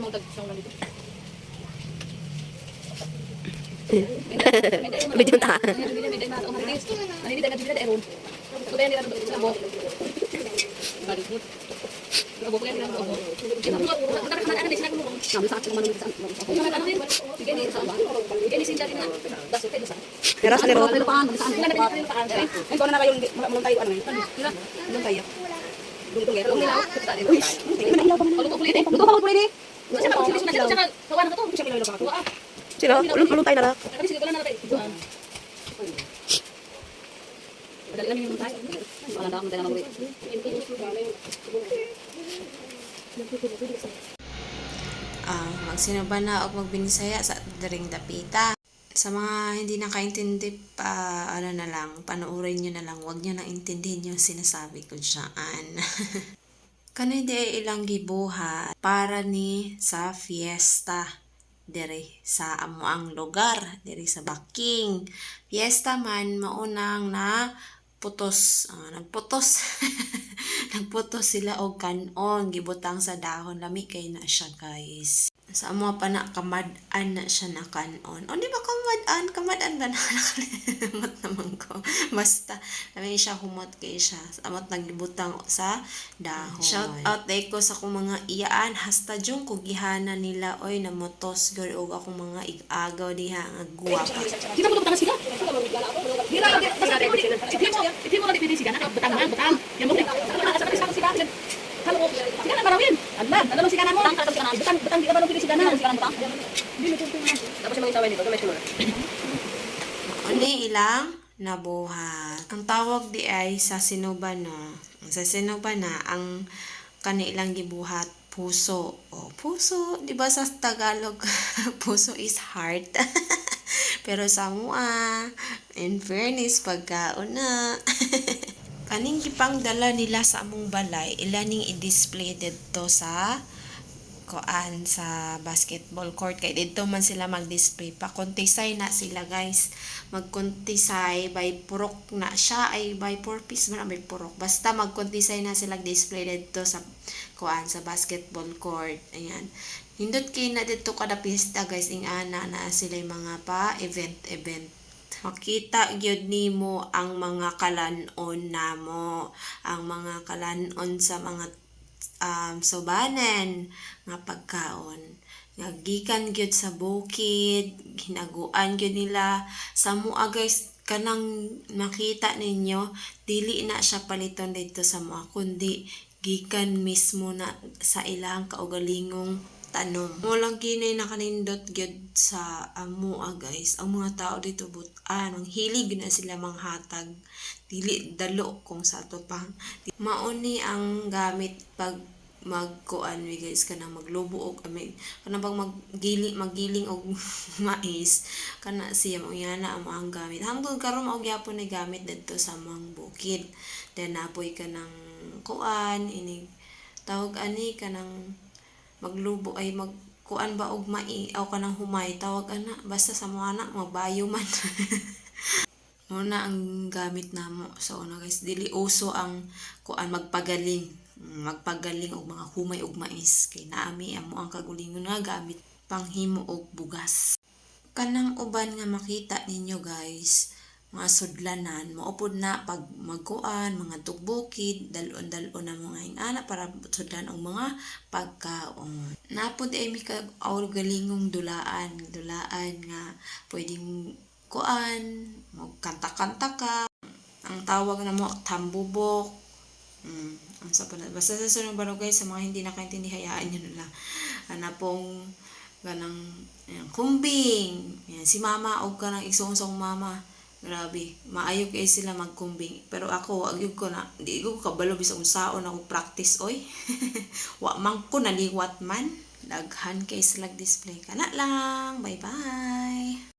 mo tag siyang lang dito. Video ta. Pero sa lero. Ito na kayo, mulong tayo, ano yun? Mulong tayo. Dungtong gero. Luto kulit eh. Luto pa kulit eh. Kasi pa sila sila sila kawan na to. Siya pinalo pa. Tuwa. Sino? Ulong ulong tayo na lang. Kasi sige lang na tayo. Madali lang yung tayo. Wala na ako tayo na ulit. Ah, magsinaba na og magbinisaya sa daring dapita. Sa mga hindi nakaintindi pa, ano na lang, panoorin nyo na lang. Huwag nyo nang intindihin yung sinasabi ko dyan. Kani di ilang gibuhat para ni sa fiesta diri sa amuang lugar diri sa Baking. Fiesta man maunang na putos ah, nagputos nagputos sila og kanon gibutang sa dahon lami kay na siya guys sa amo pa na kamad-an na siya na kanon o di ba kamad-an kamad-an ba na nakalimot naman ko basta lami siya humot kay siya amot nagbutang sa dahon shout out day ko sa akong mga iyaan hasta jung kugihana nila oy namotos gor og akong mga ig-agaw diha nga guwapa Kita mo tang sila. Dira ko sila. Iti mo mo dipili sila na betang man betang. Yan mo sa sa sila. Halo. Sila na marawin. Allah, ano si kanan mo? Betang betang betang di ka ba nung pili sila na? Si kanan betang. Di mo tuntun na. Tapos may tawag dito, may sunod. Ani ilang nabuhat. Ang tawag di ay sa sinuba no. Sa sinuba na ang kanilang gibuhat puso. O puso, di ba sa Tagalog puso is heart. Pero sa mua, in fairness, pagkaon na. Kaning gipang dala nila sa among balay, ilaning i-display dito sa koan sa basketball court. Kay dito man sila mag-display pa. Kontisay na sila guys. Magkontisay by purok na siya. Ay by purpose man ang by purok. Basta magkontisay na sila display dito sa koan sa basketball court. Ayan. Hindot kay na dito kada pista guys. Ing ana na sila mga pa event event makita gyud nimo ang mga kalanon namo. Ang mga kalanon sa mga um, subanen nga pagkaon. Nga gikan gyud sa bukid hinaguan gyud nila. Sa mua guys kanang makita ninyo dili na siya paliton dito sa mua kundi gikan mismo na sa ilang kaugalingong tanom. Walang kinay nakanindot gyud sa amua guys. Ang mga tao dito butan, ang hilig na sila manghatag. Dili dalo kung sa ato pa. Mauni ang gamit pag magkuan mi guys kana maglubo og ami kana bang maggili magiling og mais kana siya mo yana ang ang gamit hangtod karon mao gyapon ni gamit didto sa mga bukid then napoy ka ng kuan ini tawag ani kanang maglubo ay mag kuan ba og mai? Aw kanang humay tawag ana. Basta sa mga anak magbayo man. Muna ang gamit namo. So una guys dili uso ang kuan magpagaling. Magpagaling og mga humay og mais. Kay naami amo ang kagulingon nga gamit. Panghimo og bugas. Kanang uban nga makita ninyo guys mga sudlanan maupod na pag magkuan mga tugbukid dalon dalon na mga ingana para sudlan og mga pagkaon. Napod ay mi kag galingong dulaan. Dulaan nga pwedeng kuan magkanta-kanta ka. Ang tawag na mo tambubok. Mm, ang sa basta sa sunod barangay sa mga hindi nakaintindi hayaan nyo na lang. Ana pong ganang ayan, kumbing. Yan, si mama og kanang igsoong mama grabe. Maayo kay sila magkumbing. Pero ako agyud ko na di ko kabalo bisag unsaon ako practice oy. Wa man ko naliwat man. Daghan kay sila display. Kana lang. Bye bye